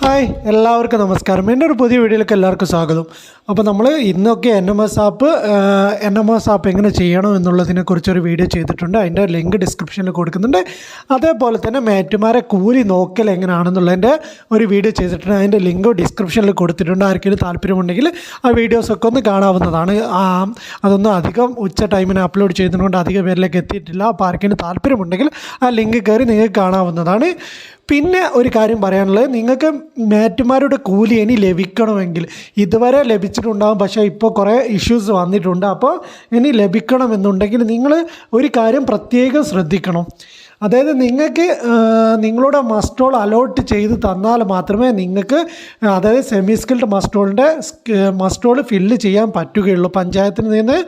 Hi എല്ലാവർക്കും നമസ്കാരം. എന്റെ ഒരു പുതിയ വീഡിയോയിലേക്ക് എല്ലാവർക്കും സ്വാഗതം. അപ്പോൾ നമ്മൾ ഇന്നൊക്കെ N M S app N M S app എങ്ങനെ ചെയ്യണം എന്നുള്ളതിനെ കുറിച്ചൊരു വീഡിയോ ചെയ്തിട്ടുണ്ട്. അതിന്റെ ലിങ്ക് ഡിസ്ക്രിപ്ഷനിൽ കൊടുക്കുന്നുണ്ട്. അതേപോലെ തന്നെ മേറ്റുമാരെ കൂലി നോക്കൽ എങ്ങനെയാണെന്നുള്ളതിന്റെ ഒരു വീഡിയോ ചെയ്തിട്ടുണ്ട്. അതിന്റെ ലിങ്ക് ഡിസ്ക്രിപ്ഷനിൽ കൊടുത്തിട്ടുണ്ട്. ആർക്കെങ്കിലും താല്പര്യമുണ്ടെങ്കിൽ ആ വീഡിയോസൊക്കെ ഒന്ന് കാണാവുന്നതാണ്. അതൊന്നും അധികം ഉച്ച ടൈമിന് അപ്ലോഡ് ചെയ്തതുകൊണ്ട് അധികം പേരിലേക്ക് എത്തിയിട്ടില്ല. അപ്പോൾ ആർക്കെങ്കിലും താല്പര്യമുണ്ടെങ്കിൽ ആ ലിങ്ക് കയറി നിങ്ങൾക്ക് കാണാവുന്നതാണ്. പിന്നെ ഒരു കാര്യം പറയാനുള്ളത് നിങ്ങൾക്ക് മേറ്റുമാരുടെ കൂലി ഇനി ലഭിക്കണമെങ്കിൽ ഇതുവരെ ലഭിച്ചിട്ടുണ്ടാകും പക്ഷേ ഇപ്പോൾ കുറേ ഇഷ്യൂസ് വന്നിട്ടുണ്ട്. അപ്പോൾ ഇനി ലഭിക്കണമെന്നുണ്ടെങ്കിൽ നിങ്ങൾ ഒരു കാര്യം പ്രത്യേകം ശ്രദ്ധിക്കണം. അതായത് നിങ്ങൾക്ക് നിങ്ങളുടെ മസ്റ്റോൾ അലോട്ട് ചെയ്ത് തന്നാൽ മാത്രമേ നിങ്ങൾക്ക് അതായത് സെമി സ്കിൽഡ് മസ്റ്റോളിന്റെ മസ്റ്റോൾ ഫില്ല് ചെയ്യാൻ പറ്റുകയുള്ളൂ പഞ്ചായത്തിൽ നിന്ന്.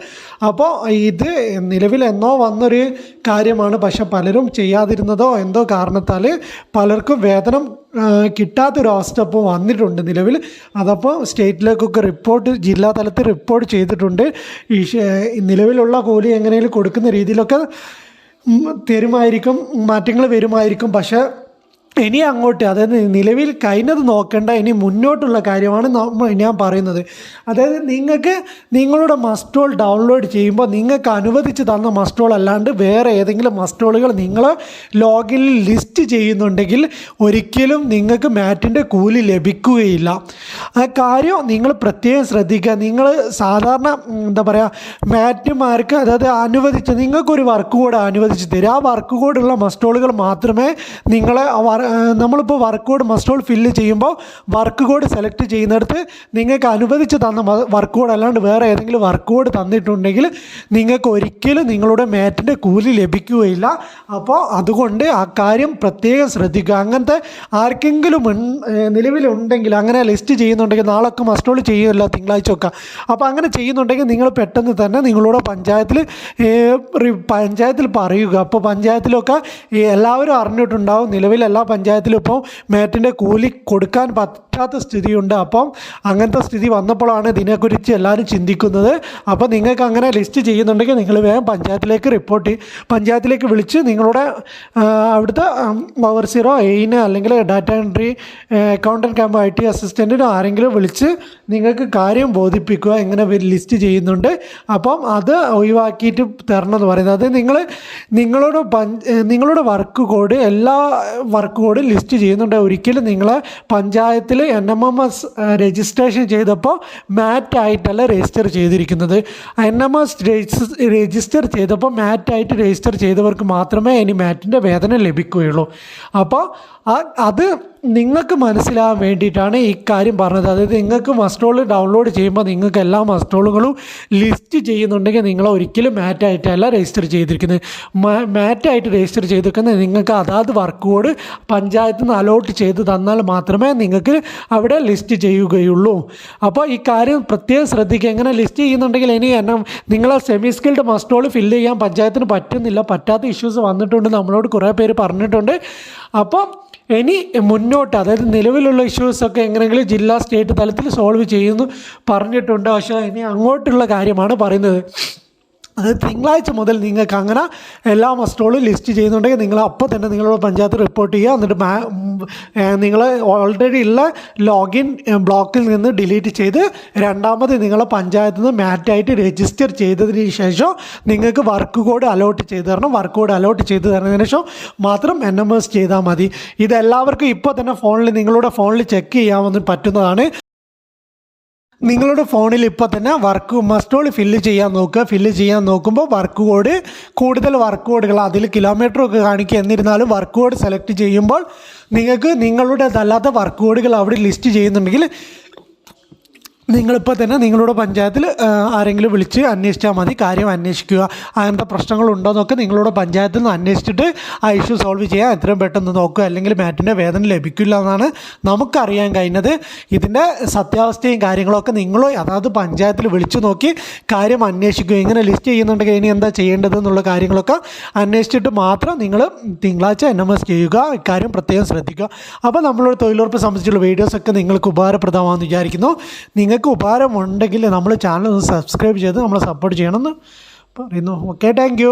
അപ്പോൾ ഇത് നിലവിൽ എന്നോ വന്നൊരു കാര്യമാണ്. പക്ഷെ പലരും ചെയ്യാതിരുന്നതോ എന്തോ കാരണത്താൽ പലർക്കും വേതനം കിട്ടാത്തൊരവസ്ഥ ഇപ്പോൾ വന്നിട്ടുണ്ട് നിലവിൽ. അതപ്പോൾ സ്റ്റേറ്റിലേക്കൊക്കെ റിപ്പോർട്ട് ജില്ലാ തലത്തിൽ റിപ്പോർട്ട് ചെയ്തിട്ടുണ്ട്. ഈ നിലവിലുള്ള കൂലി എങ്ങനെയും കൊടുക്കുന്ന രീതിയിലൊക്കെ തരുമായിരിക്കും മാറ്റങ്ങൾ വരുമായിരിക്കും. പക്ഷേ ഇനി അങ്ങോട്ട് അതായത് നിലവിൽ കഴിഞ്ഞത് നോക്കേണ്ട ഇനി മുന്നോട്ടുള്ള കാര്യമാണ് ഞാൻ പറയുന്നത്. അതായത് നിങ്ങൾക്ക് നിങ്ങളുടെ മസ്റ്റോൾ ഡൗൺലോഡ് ചെയ്യുമ്പോൾ നിങ്ങൾക്ക് അനുവദിച്ച് തന്ന മസ്റ്റോൾ അല്ലാണ്ട് വേറെ ഏതെങ്കിലും മസ്റ്റോളുകൾ നിങ്ങൾ ലോഗിനിൽ ലിസ്റ്റ് ചെയ്യുന്നുണ്ടെങ്കിൽ ഒരിക്കലും നിങ്ങൾക്ക് മാറ്റിന്റെ കൂലി ലഭിക്കുകയില്ല. ആ കാര്യം നിങ്ങൾ പ്രത്യേകം ശ്രദ്ധിക്കുക. നിങ്ങൾ സാധാരണ എന്താ പറയുക മാറ്റുമാർക്ക് അതായത് അനുവദിച്ച് നിങ്ങൾക്കൊരു വർക്ക് കോഡ് അനുവദിച്ച് തരും. ആ വർക്ക് കോഡുള്ള മസ്റ്റോളുകൾ മാത്രമേ നിങ്ങളെ നമ്മളിപ്പോൾ work code muster roll fill ചെയ്യുമ്പോൾ വർക്ക് കോഡ് സെലക്ട് ചെയ്യുന്നിടത്ത് നിങ്ങൾക്ക് അനുവദിച്ച് തന്ന വർക്ക് കോഡ് അല്ലാണ്ട് വേറെ ഏതെങ്കിലും വർക്ക് കോഡ് തന്നിട്ടുണ്ടെങ്കിൽ നിങ്ങൾക്ക് ഒരിക്കലും നിങ്ങളുടെ മാറ്റിന്റെ കൂലി ലഭിക്കുകയില്ല. അപ്പോൾ അതുകൊണ്ട് ആ കാര്യം പ്രത്യേകം ശ്രദ്ധിക്കുക. അങ്ങനത്തെ ആർക്കെങ്കിലും നിലവിലുണ്ടെങ്കിൽ അങ്ങനെ ലിസ്റ്റ് ചെയ്യുന്നുണ്ടെങ്കിൽ നാളൊക്കെ മസ്റ്റ് ഓൾ ചെയ്യുമല്ലോ തിങ്കളാഴ്ച ഒക്കെ. അപ്പോൾ അങ്ങനെ ചെയ്യുന്നുണ്ടെങ്കിൽ നിങ്ങൾ പെട്ടെന്ന് തന്നെ നിങ്ങളുടെ പഞ്ചായത്തിൽ പഞ്ചായത്തിൽ പറയുക. അപ്പോൾ പഞ്ചായത്തിലൊക്കെ എല്ലാവരും അറിഞ്ഞിട്ടുണ്ടാവും. നിലവിൽ എല്ലാ പഞ്ചായത്തിലും ഇപ്പോൾ മേറ്റിന്റെ കൂലി കൊടുക്കാൻ പറ്റാത്ത സ്ഥിതിയുണ്ട്. അപ്പം അങ്ങനത്തെ സ്ഥിതി വന്നപ്പോഴാണ് ഇതിനെക്കുറിച്ച് എല്ലാവരും ചിന്തിക്കുന്നത്. അപ്പോൾ നിങ്ങൾക്ക് അങ്ങനെ ലിസ്റ്റ് ചെയ്യുന്നുണ്ടെങ്കിൽ നിങ്ങൾ വേഗം പഞ്ചായത്തിലേക്ക് റിപ്പോർട്ട് പഞ്ചായത്തിലേക്ക് വിളിച്ച് നിങ്ങളുടെ അവിടുത്തെ പവർ സീറോ എയിന് അല്ലെങ്കിൽ data entry accountant cum I T അസിസ്റ്റന്റിനോ ആരെങ്കിലും വിളിച്ച് നിങ്ങൾക്ക് കാര്യം ബോധിപ്പിക്കുക. ഇങ്ങനെ ലിസ്റ്റ് ചെയ്യുന്നുണ്ട്. അപ്പം അത് ഒഴിവാക്കിയിട്ട് തരണം എന്ന് പറയുന്നത്. അത് നിങ്ങൾ നിങ്ങളോട് പഞ്ച് നിങ്ങളുടെ വർക്ക് കോഡ് എല്ലാ വർക്ക് കോഡും ലിസ്റ്റ് ചെയ്യുന്നുണ്ട്. ഒരിക്കലും നിങ്ങളെ പഞ്ചായത്തിൽ N M M S registration ചെയ്തപ്പോൾ മാറ്റ് ആയിട്ടല്ല രജിസ്റ്റർ ചെയ്തിരിക്കുന്നത്. എൻ എം എസ് രജിസ്റ്റർ ചെയ്തപ്പോൾ മാറ്റായിട്ട് രജിസ്റ്റർ ചെയ്തവർക്ക് മാത്രമേ ഇനി മാറ്റിന്റെ വേതനം ലഭിക്കുകയുള്ളൂ. അപ്പോൾ അത് നിങ്ങൾക്ക് മനസ്സിലാകാൻ വേണ്ടിയിട്ടാണ് കാര്യം പറഞ്ഞത്. അതായത് നിങ്ങൾക്ക് മസ്റ്റോൾ ഡൗൺലോഡ് ചെയ്യുമ്പോൾ നിങ്ങൾക്ക് എല്ലാ മസ്റ്റോളുകളും ലിസ്റ്റ് ചെയ്യുന്നുണ്ടെങ്കിൽ നിങ്ങൾ ഒരിക്കലും മാറ്റായിട്ടല്ല രജിസ്റ്റർ ചെയ്തിരിക്കുന്നത്. മാറ്റായിട്ട് രജിസ്റ്റർ ചെയ്തിരിക്കുന്നത് നിങ്ങൾക്ക് അതാത് വർക്ക് കോഡ് നിന്ന് അലോട്ട് ചെയ്ത് തന്നാൽ മാത്രമേ നിങ്ങൾക്ക് അവിടെ ലിസ്റ്റ് ചെയ്യുകയുള്ളൂ. അപ്പോൾ ഈ കാര്യം പ്രത്യേകം ശ്രദ്ധിക്കുക. എങ്ങനെ ലിസ്റ്റ് ചെയ്യുന്നുണ്ടെങ്കിൽ ഇനി എന്നെ നിങ്ങളെ സെമി സ്കിൽഡ് മസ്റ്റോൾ ഫില്ല് ചെയ്യാൻ പഞ്ചായത്തിന് പറ്റുന്നില്ല. പറ്റാത്ത ഇഷ്യൂസ് വന്നിട്ടുണ്ട്. നമ്മളോട് കുറേ പേര് പറഞ്ഞിട്ടുണ്ട്. അപ്പം ഇനി മുന്നോട്ട് അതായത് നിലവിലുള്ള ഇഷ്യൂസൊക്കെ എങ്ങനെയെങ്കിലും ജില്ലാ സ്റ്റേറ്റ് തലത്തിൽ സോൾവ് ചെയ്യുന്നു പറഞ്ഞിട്ടുണ്ട്. പക്ഷേ ഇനി അങ്ങോട്ടുള്ള കാര്യമാണ് പറയുന്നത്. അത് തിങ്കളാഴ്ച മുതൽ നിങ്ങൾക്ക് അങ്ങനെ എല്ലാ മസ്റ്റോളും ലിസ്റ്റ് ചെയ്യുന്നുണ്ടെങ്കിൽ നിങ്ങൾ അപ്പോൾ തന്നെ നിങ്ങളുടെ പഞ്ചായത്ത് റിപ്പോർട്ട് ചെയ്യുക. എന്നിട്ട് നിങ്ങൾ ഓൾറെഡി ഉള്ള ലോഗിൻ ബ്ലോക്കിൽ നിന്ന് ഡിലീറ്റ് ചെയ്ത് രണ്ടാമത് നിങ്ങളെ പഞ്ചായത്തിൽ നിന്ന് മാറ്റായിട്ട് രജിസ്റ്റർ ചെയ്തതിന് ശേഷം നിങ്ങൾക്ക് വർക്ക് കോഡ് അലോട്ട് ചെയ്തു തരണം. വർക്ക് കോഡ് അലോട്ട് ചെയ്ത് തരുന്നതിന് ശേഷം മാത്രം എൻ എം എസ് ചെയ്താൽ മതി. ഇതെല്ലാവർക്കും ഇപ്പോൾ തന്നെ ഫോണിൽ നിങ്ങളുടെ ഫോണിൽ ചെക്ക് ചെയ്യാമെന്ന് പറ്റുന്നതാണ്. നിങ്ങളുടെ ഫോണിൽ ഇപ്പോൾ തന്നെ വർക്ക് മസ്റ്റോൾ ഫില്ല് ചെയ്യാൻ നോക്കുക. ഫില്ല് ചെയ്യാൻ നോക്കുമ്പോൾ വർക്ക് കോഡ് കൂടുതൽ വർക്ക് കോഡുകൾ അതിൽ കിലോമീറ്റർ ഒക്കെ കാണിക്കുക എന്നിരുന്നാലും വർക്ക് കോഡ് സെലക്ട് ചെയ്യുമ്പോൾ നിങ്ങൾക്ക് നിങ്ങളുടേതല്ലാത്ത വർക്ക് കോഡുകൾ അവിടെ ലിസ്റ്റ് ചെയ്യുന്നുണ്ടെങ്കിൽ നിങ്ങളിപ്പോൾ തന്നെ നിങ്ങളുടെ പഞ്ചായത്തിൽ ആരെങ്കിലും വിളിച്ച് അന്വേഷിച്ചാൽ മതി കാര്യം അന്വേഷിക്കുക. അങ്ങനത്തെ പ്രശ്നങ്ങളുണ്ടോ എന്നൊക്കെ നിങ്ങളുടെ പഞ്ചായത്തിൽ നിന്ന് അന്വേഷിച്ചിട്ട് ആ ഇഷ്യൂ സോൾവ് ചെയ്യാൻ എത്രയും പെട്ടെന്ന് നോക്കുക. അല്ലെങ്കിൽ മാറ്റിന്റെ വേദന ലഭിക്കില്ല എന്നാണ് നമുക്കറിയാൻ കഴിഞ്ഞത്. ഇതിന്റെ സത്യാവസ്ഥയും കാര്യങ്ങളൊക്കെ നിങ്ങൾ അതാത് പഞ്ചായത്തിൽ വിളിച്ചു നോക്കി കാര്യം അന്വേഷിക്കുക. ഇങ്ങനെ ലിസ്റ്റ് ചെയ്യുന്നുണ്ടെങ്കിൽ ഇനി എന്താ ചെയ്യേണ്ടത് എന്നുള്ള കാര്യങ്ങളൊക്കെ അന്വേഷിച്ചിട്ട് മാത്രം നിങ്ങൾ തിങ്കളാഴ്ച എൻ എം എസ് ചെയ്യുക. ഇക്കാര്യം പ്രത്യേകം ശ്രദ്ധിക്കുക. അപ്പോൾ നമ്മളൊരു തൊഴിലുറപ്പ് സംബന്ധിച്ചുള്ള വീഡിയോസൊക്കെ നിങ്ങൾക്ക് ഉപകാരപ്രദമാണെന്ന് വിചാരിക്കുന്നു. നിങ്ങൾക്ക് ഉപകാരമുണ്ടെങ്കിൽ നമ്മൾ ചാനൽ ഒന്ന് സബ്സ്ക്രൈബ് ചെയ്ത് നമ്മളെ സപ്പോർട്ട് ചെയ്യണമെന്ന് പറയുന്നു. Okay thank